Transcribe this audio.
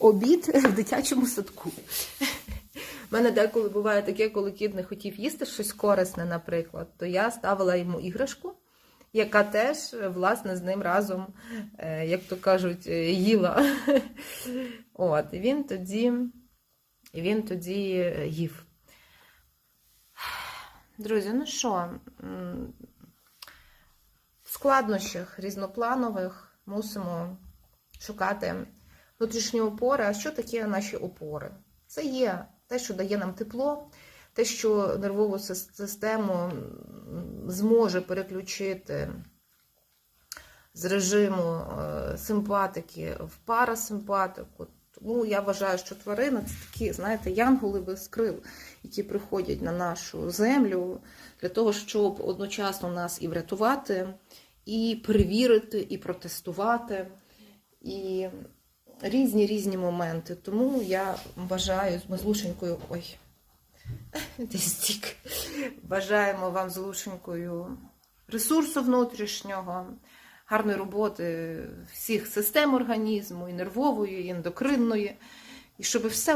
обід в дитячому садку. У мене деколи буває таке, коли кіт не хотів їсти щось корисне, наприклад, то я ставила йому іграшку, яка теж, власне, з ним разом, е, як то кажуть, е, їла. От, і він тоді, він тоді е, їв. Друзі, ну що, в складнощах різнопланових мусимо шукати внутрішні опори. А що таке наші опори? Це є те, що дає нам тепло, те, що нервову систему зможе переключити з режиму е, симпатики в парасимпатику. Тому я вважаю, що тварини це такі, знаєте, янголи без крил, які приходять на нашу землю для того, щоб одночасно нас і врятувати, і перевірити, і протестувати, і різні різні моменти. Тому я бажаю ми з Лушенькою. Ой, десь тік. Бажаємо вам з Лушенькою ресурсу внутрішнього, гарної роботи всіх систем організму, і нервової, і ендокринної, і щоб все